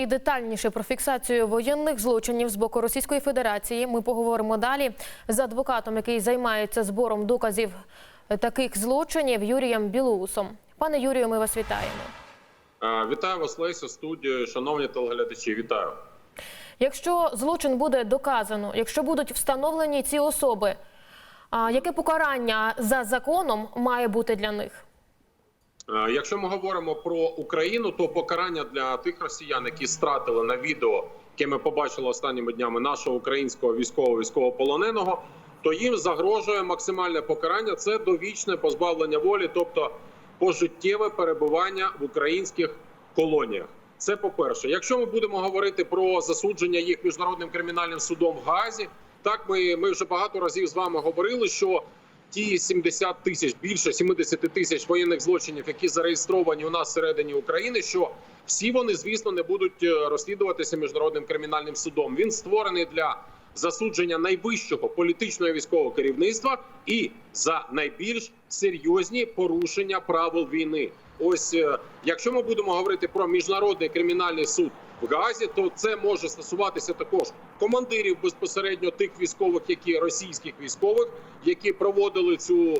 І детальніше про фіксацію воєнних злочинів з боку Російської Федерації ми поговоримо далі з адвокатом, який займається збором доказів таких злочинів Юрієм Білоусом. Пане Юрію, ми вас вітаємо. Вітаю вас, Леся, студію, шановні телеглядачі. Вітаю. Якщо злочин буде доказано, якщо будуть встановлені ці особи, яке покарання за законом має бути для них? Е, Якщо ми говоримо про Україну, то покарання для тих росіян, які стратили на відео, яке ми побачили останніми днями нашого українського військового військовополоненого, то їм загрожує максимальне покарання це довічне позбавлення волі, тобто пожиттєве перебування в українських колоніях. Це по перше. Якщо ми будемо говорити про засудження їх міжнародним кримінальним судом в Газі, так ми, ми вже багато разів з вами говорили, що ті 70 тисяч більше 70 тисяч воєнних злочинів, які зареєстровані у нас всередині України, що всі вони, звісно, не будуть е, розслідуватися міжнародним кримінальним судом. Він створений для засудження найвищого політичного військового керівництва і за найбільш серйозні порушення правил війни. Ось е, якщо ми будемо говорити про міжнародний кримінальний суд в Газі, то це може стосуватися також командирів безпосередньо тих військових, які російських військових, які проводили цю е,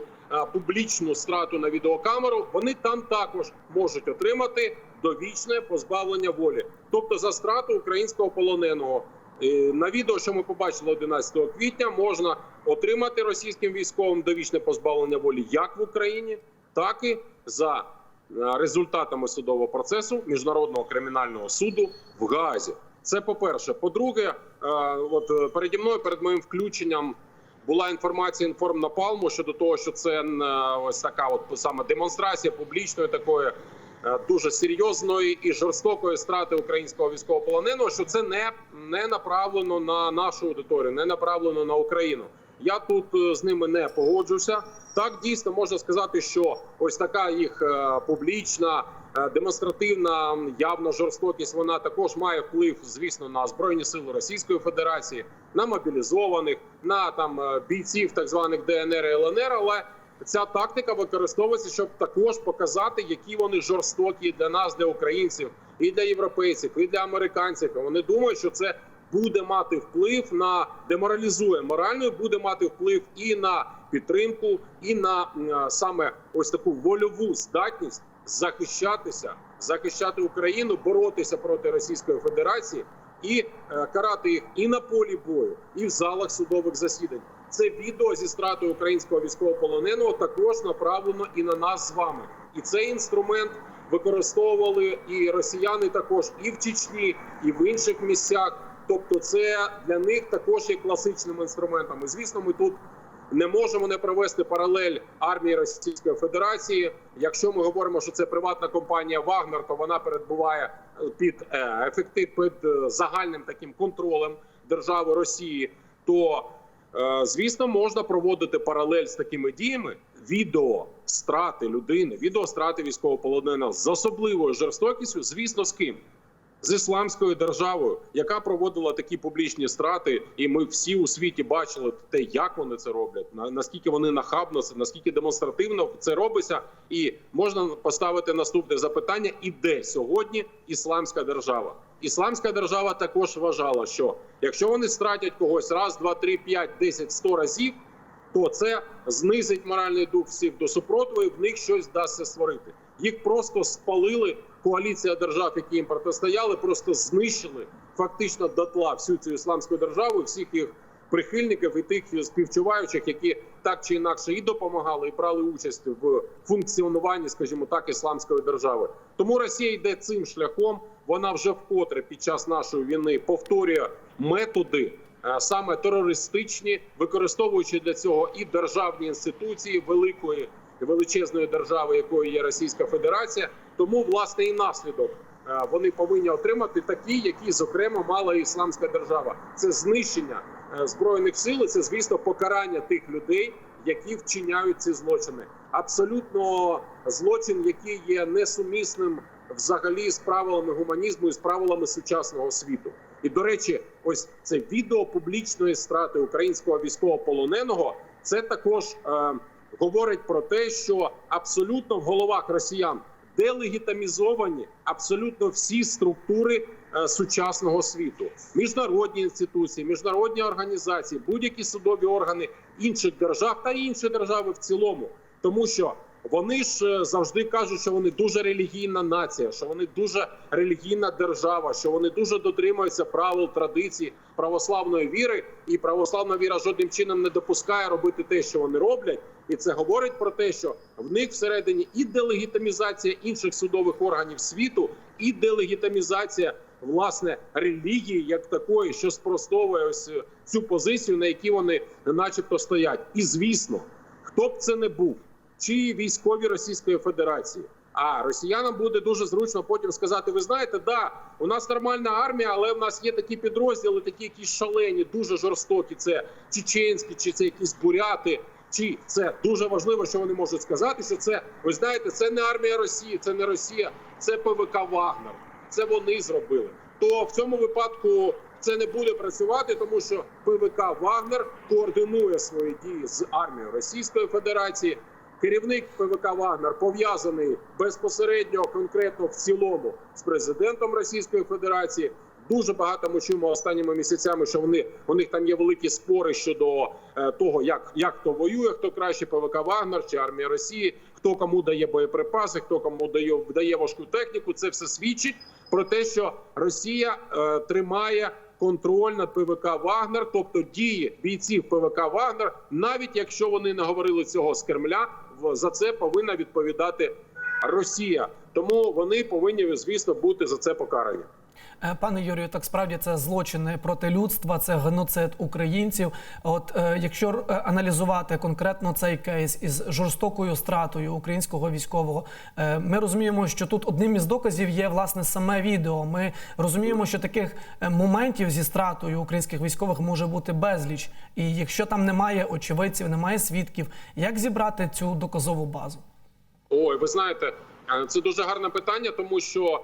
публічну страту на відеокамеру. Вони там також можуть отримати довічне позбавлення волі, тобто за страту українського полоненого. Е, На відео, що ми побачили 11 квітня, можна отримати російським військовим довічне позбавлення волі як в Україні, так і за результатами судового процесу міжнародного кримінального суду в Гаазі. Це по перше. По-друге, е, от е, переді мною, перед моїм включенням. Була інформація інформнапалму щодо того, що це е, ось така, от саме демонстрація публічної такої е, дуже серйозної і жорстокої страти українського військовополоненого, що це не, не направлено на нашу аудиторію, не направлено на Україну. Я тут е, з ними не погоджуся. Так дійсно можна сказати, що ось така їх е, публічна, е, демонстративна, явна жорстокість. Вона також має вплив, звісно, на збройні сили Російської Федерації, на мобілізованих, на там бійців так званих ДНР і ЛНР. Але ця тактика використовується, щоб також показати, які вони жорстокі для нас, для українців, і для європейців, і для американців. Вони думають, що це буде мати вплив на деморалізує морально, буде мати вплив і на підтримку, і на саме ось таку вольову здатність захищатися, захищати Україну, боротися проти Російської Федерації і е, карати їх і на полі бою, і в залах судових засідань. Це відео зі стратою українського військовополоненого також направлено і на нас з вами. І цей інструмент використовували і росіяни також і в Чечні, і в інших місцях. Тобто, це для них також є класичним інструментом. І звісно, ми тут не можемо не провести паралель армії Російської Федерації. Якщо ми говоримо, що це приватна компанія Вагнер, то вона перебуває під е, ефектив під е, загальним таким контролем держави Росії. То е, звісно, можна проводити паралель з такими діями. Відео страти людини, відео страти військовополоненого з особливою жорстокістю. Звісно, з ким з ісламською державою, яка проводила такі публічні страти, і ми всі у світі бачили те, як вони це роблять, на- наскільки вони нахабно, наскільки демонстративно це робиться, і можна поставити наступне запитання: і де сьогодні ісламська держава? Ісламська держава також вважала, що якщо вони стратять когось раз, два, три, п'ять, десять, сто разів, то це знизить моральний дух всіх до супротиву, і в них щось вдасться створити. Їх просто спалили. Коаліція держав, які їм протистояли, просто знищили фактично дотла всю цю ісламську державу, всіх їх прихильників і тих співчуваючих, які так чи інакше і допомагали, і брали участь в функціонуванні, скажімо так, ісламської держави. Тому Росія йде цим шляхом. Вона вже вкотре під час нашої війни повторює методи е, саме терористичні, використовуючи для цього і державні інституції великої величезної держави, якою є Російська Федерація. Тому власне і наслідок е, вони повинні отримати такі, які зокрема мала ісламська держава. Це знищення е, збройних сил. Це звісно покарання тих людей, які вчиняють ці злочини. Абсолютно злочин, який є несумісним взагалі з правилами гуманізму і з правилами сучасного світу. І до речі, ось це відео публічної страти українського військовополоненого. Це також е, говорить про те, що абсолютно в головах росіян делегітимізовані абсолютно всі структури е, сучасного світу. Міжнародні інституції, міжнародні організації, будь-які судові органи інших держав та інші держави в цілому, тому що вони ж е, завжди кажуть, що вони дуже релігійна нація, що вони дуже релігійна держава, що вони дуже дотримуються правил традицій православної віри, і православна віра жодним чином не допускає робити те, що вони роблять, і це говорить про те, що в них всередині і делегітимізація інших судових органів світу, і делегітимізація власне релігії як такої, що спростовує ось е, цю позицію, на якій вони, начебто, стоять. І звісно, хто б це не був, чи військові Російської Федерації. А росіянам буде дуже зручно потім сказати: ви знаєте, да, у нас нормальна армія, але в нас є такі підрозділи, такі якісь шалені, дуже жорстокі. Це чеченські, чи це якісь буряти. Чи це дуже важливо, що вони можуть сказати, що це ви знаєте, це не армія Росії, це не Росія, це ПВК Вагнер. Це вони зробили. То в цьому випадку це не буде працювати, тому що ПВК Вагнер координує свої дії з армією Російської Федерації. Керівник ПВК Вагнер пов'язаний безпосередньо конкретно в цілому з президентом Російської Федерації. Дуже багато ми чуємо останніми місяцями, що вони у них там є великі спори щодо е, того, як, як хто воює, хто краще ПВК Вагнер чи армія Росії, хто кому дає боєприпаси, хто кому дає, дає важку техніку. Це все свідчить про те, що Росія е, тримає контроль над ПВК Вагнер, тобто дії бійців ПВК Вагнер, навіть якщо вони не говорили цього з Кремля, за це повинна відповідати Росія. Тому вони повинні, звісно, бути за це покарані. Е, Пане Юрію, так справді це злочини проти людства, це геноцид українців. От е, якщо е, аналізувати конкретно цей кейс із жорстокою стратою українського військового, ми розуміємо, що тут одним із доказів є власне саме відео. Ми розуміємо, що таких моментів зі стратою українських військових може бути безліч. І якщо там немає очевидців, немає свідків, як зібрати цю доказову базу? Ой, ви знаєте, це дуже гарне питання, тому що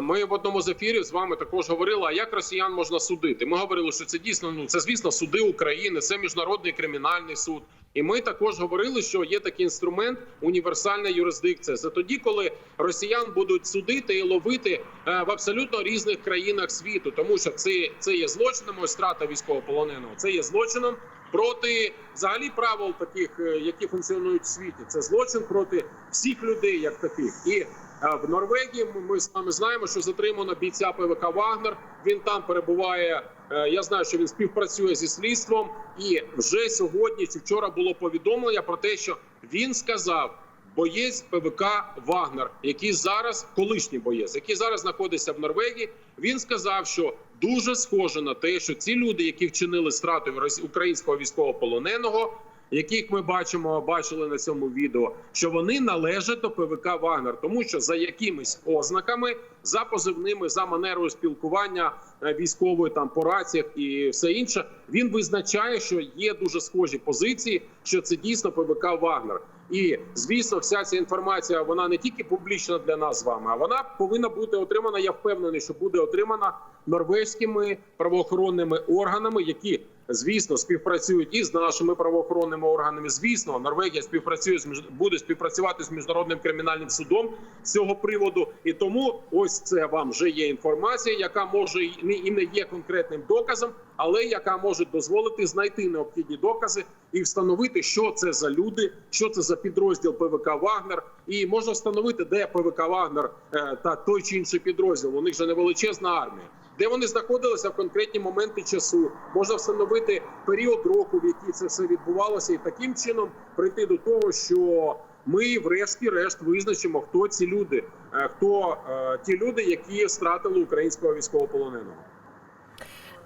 ми в одному з ефірів з вами також говорили, а як росіян можна судити. Ми говорили, що це дійсно ну це звісно суди України, це міжнародний кримінальний суд. І ми також говорили, що є такий інструмент універсальна юрисдикція. Це тоді, коли росіян будуть судити і ловити е, в абсолютно різних країнах світу, тому що це, це є злочином ось страта військовополоненого. Це є злочином проти взагалі правил таких, е, які функціонують в світі. Це злочин проти всіх людей, як таких. І е, в Норвегії ми- з вами знаємо, що затримано бійця ПВК Вагнер. Він там перебуває. е, Я знаю, що він співпрацює зі слідством, і вже сьогодні чи вчора було повідомлення про те, що він сказав. Боєць ПВК Вагнер, який зараз колишній боєць, який зараз знаходиться в Норвегії, він сказав, що дуже схоже на те, що ці люди, які вчинили страту українського військовополоненого, яких ми бачимо, бачили на цьому відео, що вони належать до ПВК Вагнер, тому що за якимись ознаками, за позивними, за манерою спілкування е, військової там по раціях і все інше, він визначає, що є дуже схожі позиції, що це дійсно ПВК Вагнер. І звісно, вся ця інформація вона не тільки публічна для нас з вами, а вона повинна бути отримана. Я впевнений, що буде отримана норвезькими правоохоронними органами, які звісно співпрацюють і з нашими правоохоронними органами. Звісно, Норвегія співпрацює з буде співпрацювати з міжнародним кримінальним судом з цього приводу. І тому ось це вам вже є інформація, яка може не- і не є конкретним доказом, але яка може дозволити знайти необхідні докази і встановити, що це за люди, що це за підрозділ ПВК Вагнер, і можна встановити, де ПВК Вагнер е, та той чи інший підрозділ. У них же не величезна армія. Де вони знаходилися в конкретні моменти часу, можна встановити період року, в який це все відбувалося, і таким чином прийти до того, що ми, врешті-решт, визначимо, хто ці люди, е, хто е, ті люди, які стратили українського військовополоненого.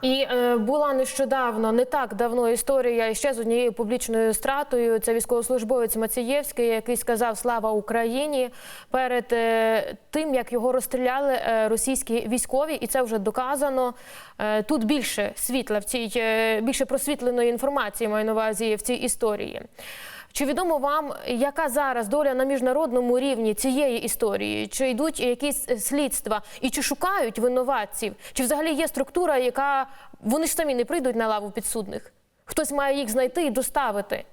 І е, була нещодавно, не так давно історія ще з однією публічною стратою. Це військовослужбовець Мацієвський, який сказав Слава Україні перед е, тим, як його розстріляли е, російські військові, і це вже доказано. Е, тут більше світла в цій е, більше просвітленої інформації маю на увазі в цій історії. Чи відомо вам, яка зараз доля на міжнародному рівні цієї історії? Чи йдуть якісь е, слідства, і чи шукають винуватців? Чи взагалі є структура, яка вони ж самі не прийдуть на лаву підсудних? Хтось має їх знайти і доставити?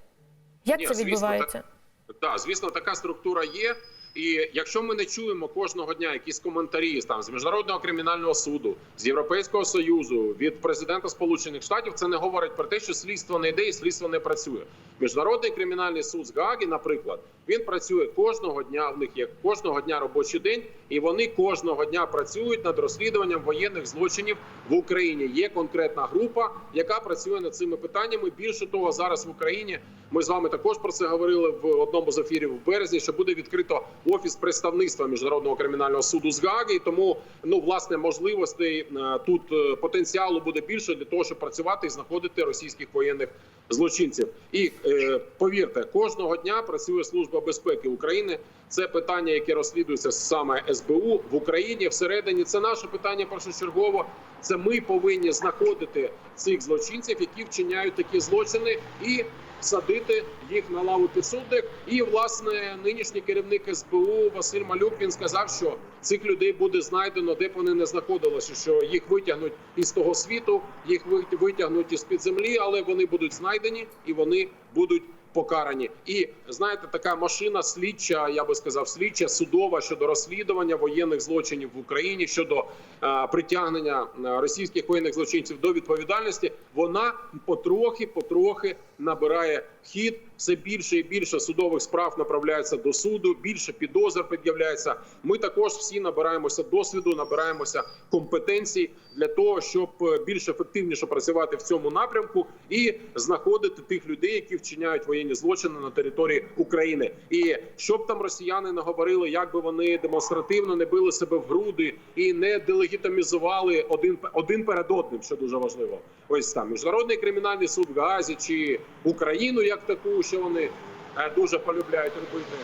Як Ні, це звісно, відбувається? Так, так, звісно, така структура є. І якщо ми не чуємо кожного дня якісь коментарі там з міжнародного кримінального суду, з Європейського союзу, від президента Сполучених Штатів, це не говорить про те, що слідство не йде і слідство не працює. Міжнародний кримінальний суд з Гааги, наприклад, він працює кожного дня. В них є кожного дня робочий день, і вони кожного дня працюють над розслідуванням воєнних злочинів в Україні. Є конкретна група, яка працює над цими питаннями. Більше того, зараз в Україні ми з вами також про це говорили в одному з ефірів в березні. Що буде відкрито офіс представництва міжнародного кримінального суду з Гааги. І тому ну власне можливостей е, тут е, потенціалу буде більше для того, щоб працювати і знаходити російських воєнних злочинців. І е, повірте, кожного дня працює служба безпеки України. Це питання, яке розслідується саме СБУ в Україні. Всередині це наше питання першочергово. Це ми повинні знаходити цих злочинців, які вчиняють такі злочини, і садити їх на лаву підсудних. І власне нинішній керівник СБУ Василь Малюк він сказав, що цих людей буде знайдено, де б вони не знаходилися, що їх витягнуть із того світу, їх витягнуть із під землі, але вони будуть знайдені і вони будуть. Покарані, і знаєте, така машина слідча, я би сказав, слідча судова щодо розслідування воєнних злочинів в Україні щодо е, притягнення е, російських воєнних злочинців до відповідальності. Вона потрохи, потрохи набирає хід. Все більше і більше судових справ направляється до суду. Більше підозр пред'являється. Ми також всі набираємося досвіду, набираємося компетенцій для того, щоб е, більш ефективніше працювати в цьому напрямку і знаходити тих людей, які вчиняють воєнні злочини на території України. І щоб там росіяни не говорили, як би вони демонстративно не били себе в груди і не делегітимізували один один перед одним, що дуже важливо. Ось там міжнародний кримінальний суд в Газі чи Україну як таку, що вони е, дуже полюбляють робити.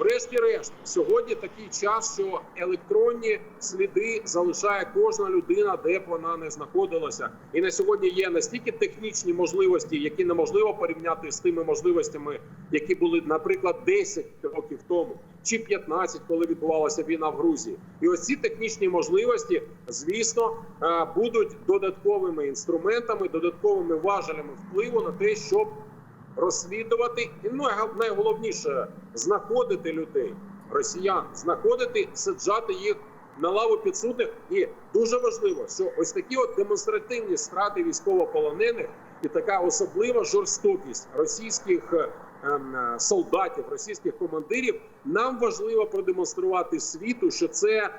Врешті-решт, сьогодні такий час, що електронні сліди залишає кожна людина, де б вона не знаходилася. І на сьогодні є настільки технічні можливості, які неможливо порівняти з тими можливостями, які були, наприклад, 10 років тому чи 15, коли відбувалася війна в Грузії. І ось ці технічні можливості, звісно, е, будуть додатковими інструментами, додатковими важелями впливу на те, щоб розслідувати і найголовніше знаходити людей, росіян, знаходити, саджати їх на лаву підсудних. І дуже важливо, що ось такі от демонстративні страти військовополонених і така особлива жорстокість російських е, ем, е, солдатів, російських командирів. Нам важливо продемонструвати світу, що це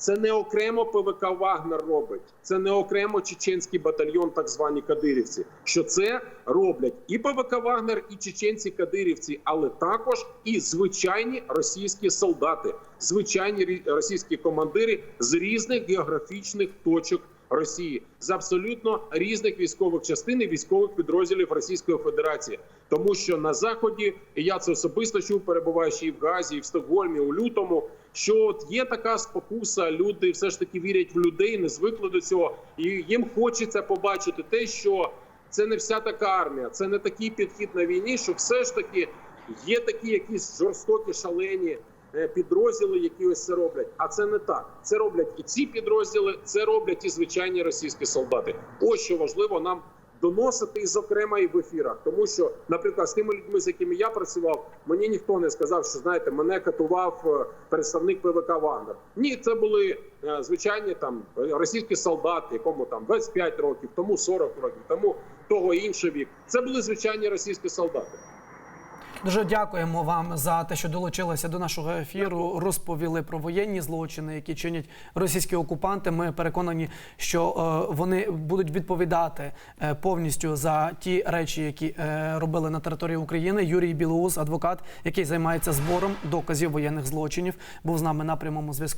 це не окремо ПВК Вагнер робить, це не окремо чеченський батальйон, так звані кадирівці. Що це роблять і ПВК Вагнер, і чеченці кадирівці, але також і звичайні російські солдати, звичайні російські командири з різних географічних точок. Росії з абсолютно різних військових частин і військових підрозділів Російської Федерації, тому що на заході і я це особисто чув, перебуваючи і в Газі, і в Стокгольмі у лютому. Що от є така спокуса, люди все ж таки вірять в людей, не звикли до цього, і їм хочеться побачити те, що це не вся така армія, це не такий підхід на війні, що все ж таки є такі якісь жорстокі шалені е, підрозділи, які ось це роблять. А це не так. Це роблять і ці підрозділи, це роблять і звичайні російські солдати. Ось що важливо нам доносити, і зокрема і в ефірах, тому що, наприклад, з тими людьми, з якими я працював, мені ніхто не сказав, що знаєте, мене катував е, представник ПВК Вагнер. Ні, це були е, звичайні там російські солдати, якому там 25 років, тому 40 років, тому того інший вік. Це були звичайні російські солдати. Дуже дякуємо вам за те, що долучилися до нашого ефіру. Розповіли про воєнні злочини, які чинять російські окупанти. Ми переконані, що е, вони будуть відповідати е, повністю за ті речі, які е, робили на території України. Юрій Білоус, адвокат, який займається збором доказів воєнних злочинів, був з нами на прямому зв'язку.